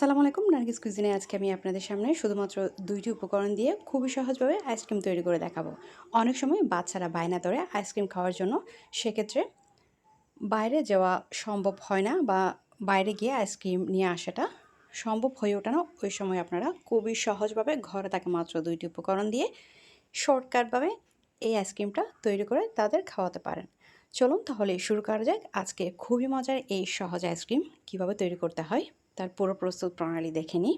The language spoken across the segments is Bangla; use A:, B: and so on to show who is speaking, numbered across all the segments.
A: আসসালামু আলাইকুম, নার্গিস কুইজিনে আজকে আমি আপনাদের সামনে শুধুমাত্র দুইটি উপকরণ দিয়ে খুবই সহজভাবে আইসক্রিম তৈরি করে দেখাবো। অনেক সময় বাচ্চারা বায়না ধরে আইসক্রিম খাওয়ার জন্য সেক্ষেত্রে বাইরে যাওয়া সম্ভব হয় না বা বাইরে গিয়ে আইসক্রিম নিয়ে আসাটা সম্ভব হয়ে ওঠে না। ওই সময় আপনারা খুবই সহজভাবে ঘরে থাকে মাত্র দুইটি উপকরণ দিয়ে শর্টকাটভাবে এই আইসক্রিমটা তৈরি করে তাদের খাওয়াতে পারেন। চলুন তাহলে শুরু করা যাক। আজকে খুবই মজার এই সহজ আইসক্রিম কীভাবে তৈরি করতে হয়। তার পুরো প্রস্তুত প্রণালী দেখে নিই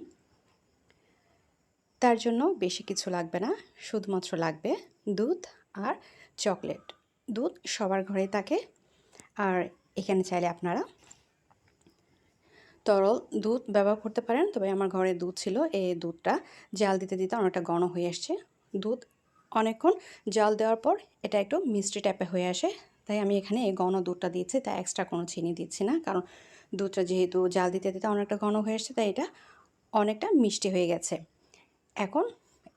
A: তার জন্য বেশি কিছু লাগবে না, শুধুমাত্র লাগবে দুধ আর চকলেট। দুধ সবার ঘরেই থাকে, আর এখানে চাইলে আপনারা তরল দুধ ব্যবহার করতে পারেন, তবে আমার ঘরে দুধ ছিল, এই দুধটা জাল দিতে দিতে অনেকটা ঘন হয়ে আসছে। দুধ অনেকক্ষণ জাল দেওয়ার পর এটা একটু মিষ্টি টাইপের হয়ে আসে তাই আমি এখানে এই ঘন দুধটা দিচ্ছি তাই এক্সট্রা কোনো চিনি দিচ্ছি না। কারণ দুধটা যেহেতু জাল দিতে দিতে অনেকটা ঘন হয়ে এসছে, তাই এটা অনেকটা মিষ্টি হয়ে গেছে। এখন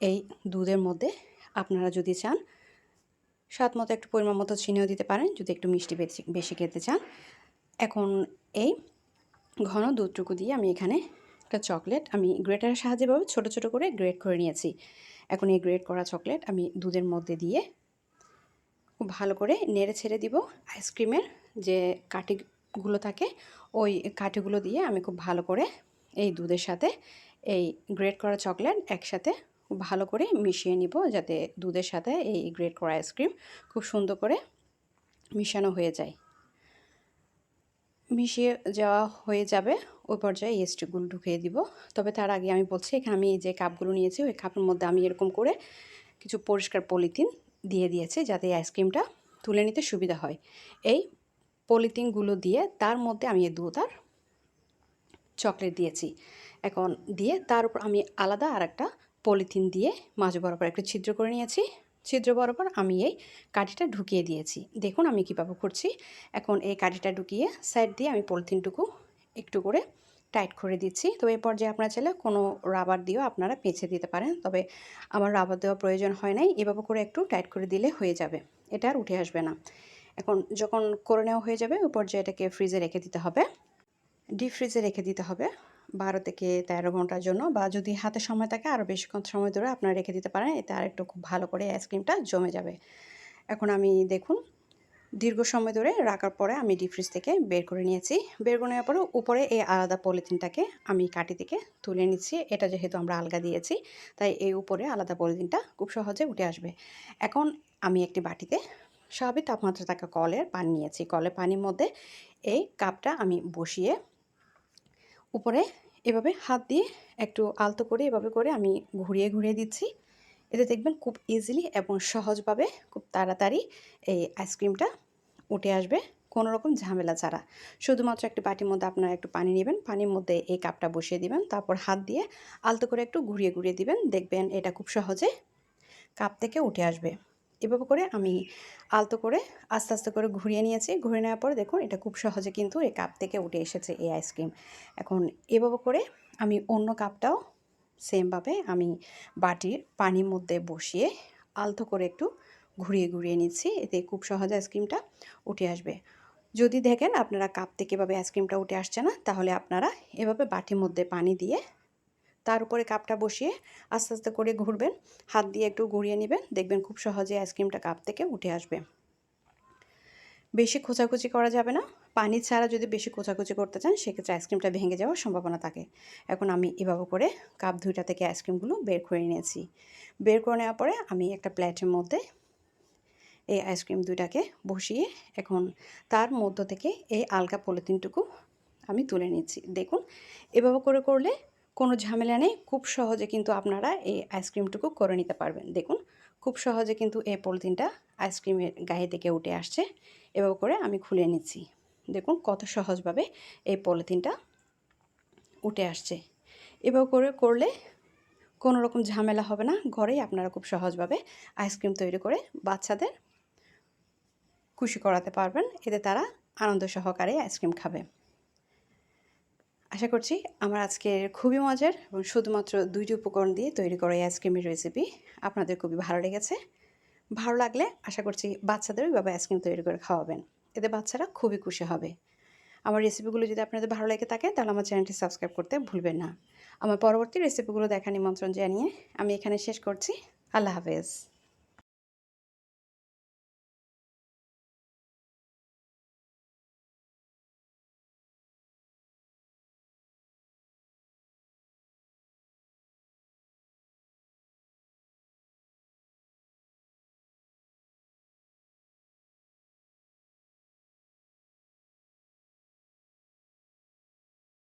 A: এই দুধের মধ্যে আপনারা যদি চান, স্বাদ মতো একটু পরিমাণ মতো চিনিও দিতে পারেন, যদি একটু মিষ্টি বেশি বেশি খেতে চান। এখন এই ঘন দুধটুকু দিয়ে আমি এখানে একটা চকলেট, আমি গ্রেটারের সাহায্যে ভাবে ছোটো ছোটো করে গ্রেট করে নিয়েছি। এখন এই গ্রেট করা চকলেট আমি দুধের মধ্যে দিয়ে খুব ভালো করে নেড়ে ছেড়ে দিব আইসক্রিমের যে কাঠিগুলো থাকে, ওই কাঠিগুলো দিয়ে আমি খুব ভালো করে এই দুধের সাথে, এই গ্রেট করা চকলেট একসাথে ভালো করে মিশিয়ে নিব যাতে দুধের সাথে এই গ্রেট করা আইসক্রিম খুব সুন্দর করে মিশানো হয়ে যায়। মিশিয়ে যাওয়া হয়ে যাবে, ওই পর্যায়ে এই স্টিকগুলো ঢুকিয়ে দিব। তবে তার আগে আমি বলছি, এখানে আমি যে কাপগুলো নিয়েছি, ওই কাপের মধ্যে আমি এরকম করে কিছু পরিষ্কার পলিথিন দিয়ে দিয়েছি যাতে আইসক্রিমটা তুলে নিতে সুবিধা হয়। এই পলিথিনগুলো দিয়ে তার মধ্যে আমি দুধ আর চকলেট দিয়েছি। এখন দিয়ে তার উপর আমি আলাদা আর একটা পলিথিন দিয়ে মাঝ বরাবর একটা ছিদ্র করে নিয়েছি। ছিদ্র বরাবর আমি এই কাঠিটা ঢুকিয়ে দিয়েছি। দেখুন আমি কীভাবে করছি। এখন এই কাঠিটা ঢুকিয়ে সাইড দিয়ে আমি পলিথিনটুকু একটু করে টাইট করে দিচ্ছি। তো এই পর্যায়ে আপনারা চাইলে কোনো রাবার দিয়েও আপনারা পেঁচে দিতে পারেন। তবে আমার রাবার দেওয়ার প্রয়োজন হয় নাই। এভাবে করে একটু টাইট করে দিলে হয়ে যাবে। এটা আর উঠে আসবে না। এখন যখন করে নেওয়া হয়ে যাবে ওই পর্যায়ে এটাকে ফ্রিজে রেখে দিতে হবে। ডিপ ফ্রিজে রেখে দিতে হবে। বারো থেকে তেরো ঘণ্টার জন্য বা যদি হাতে সময় থাকে আরও বেশিক্ষণ সময় ধরে আপনারা রেখে দিতে পারেন। এতে আর একটু খুব ভালো করে আইসক্রিমটা জমে যাবে। এখন আমি দেখুন দীর্ঘ সময় ধরে রাখার পরে আমি ডিপ ফ্রিজ থেকে বের করে নিয়েছি। বের করে নেওয়ার পরে উপরে এই আলাদা পলিথিনটাকে আমি কাটি থেকে তুলে নিচ্ছি। এটা যেহেতু আমরা আলগা দিয়েছি, তাই এই উপরে আলাদা পলিথিনটা খুব সহজে উঠে আসবে। এখন আমি একটি বাটিতে স্বাভাবিক তাপমাত্রা থাকা কলের পানি নিয়েছি। কলের পানির মধ্যে এই কাপটা আমি বসিয়ে উপরে এভাবে হাত দিয়ে একটু আলতো করে এভাবে করে আমি ঘুরিয়ে ঘুরিয়ে দিচ্ছি। এতে দেখবেন খুব ইজিলি এবং সহজভাবে খুব তাড়াতাড়ি এই আইসক্রিমটা উঠে আসবে কোনো রকম ঝামেলা ছাড়া। শুধুমাত্র একটি বাটির মধ্যে আপনারা একটু পানি নেবেন, পানির মধ্যে এই কাপটা বসিয়ে দিবেন, তারপর হাত দিয়ে আলতো করে একটু ঘুরিয়ে ঘুরিয়ে দিবেন, দেখবেন এটা খুব সহজে কাপ থেকে উঠে আসবে। এভাবে করে আমি আলতো করে, আস্তে আস্তে করে ঘুরিয়ে নিয়েছি। ঘুরিয়ে নেওয়ার পর দেখুন, এটা খুব সহজে কিন্তু এই কাপ থেকে উঠে এসেছে এই আইসক্রিম এখন এভাবে করে আমি অন্য কাপটাও সেমভাবে আমি বাটির পানির মধ্যে বসিয়ে আলতো করে একটু ঘুরিয়ে ঘুরিয়ে নিচ্ছি, এতে খুব সহজে আইসক্রিমটা উঠে আসবে। যদি দেখেন আপনারা কাপ থেকে এভাবে আইসক্রিমটা উঠে আসছে না, তাহলে আপনারা এভাবে বাটির মধ্যে পানি দিয়ে তার উপরে কাপটা বসিয়ে আস্তে আস্তে করে ঘুরবেন, হাত দিয়ে একটু ঘুরিয়ে নেবেন, দেখবেন খুব সহজে আইসক্রিমটা কাপ থেকে উঠে আসবে। বেশি খোঁচাখুচি করা যাবে না, পানি ছাড়া যদি বেশি খোঁচাখুচি করতে চান, সেক্ষেত্রে আইসক্রিমটা ভেঙে যাওয়ার সম্ভাবনা থাকে। এখন আমি এভাবে করে কাপ দুইটা থেকে আইসক্রিমগুলো বের করে নিয়েছি। বের করে নেওয়ার পরে আমি একটা প্লেটের মধ্যে এই আইসক্রিম দুইটাকে বসিয়ে এখন তার মধ্য থেকে এই আলগা পলিথিনটুকু আমি তুলে নিচ্ছি। দেখুন, এভাবে করে করলে কোনো ঝামেলা নেই। খুব সহজে কিন্তু আপনারা এই আইসক্রিমটুকু করে নিতে পারবেন। দেখুন, খুব সহজে কিন্তু এই পলিথিনটা আইসক্রিমের গায়ে থেকে উঠে আসছে। এভাবে করে আমি খুলে নিচ্ছি। দেখুন, কত সহজভাবে এই পলিথিনটা উঠে আসছে। এভাবে করে করলে কোনো রকম ঝামেলা হবে না। ঘরেই আপনারা খুব সহজভাবে আইসক্রিম তৈরি করে বাচ্চাদের খুশি করাতে পারবেন, এতে তারা আনন্দ সহকারে আইসক্রিম খাবে। আশা করছি আমার আজকের খুবই মজার এবং শুধুমাত্র দুইটি উপকরণ দিয়ে তৈরি করা এই আইসক্রিমের রেসিপি আপনাদের খুবই ভালো লেগেছে। ভালো লাগলে আশা করছি বাচ্চাদের ওইভাবে আইসক্রিম তৈরি করে খাওয়াবেন। এতে বাচ্চারা খুবই খুশি হবে। আমার রেসিপিগুলো যদি আপনাদের ভালো লেগে থাকে, তাহলে আমার চ্যানেলটি সাবস্ক্রাইব করতে ভুলবেন না। আমার পরবর্তী রেসিপিগুলো দেখা নিমন্ত্রণ জানিয়ে আমি এখানে শেষ করছি। আল্লাহ হাফেজ।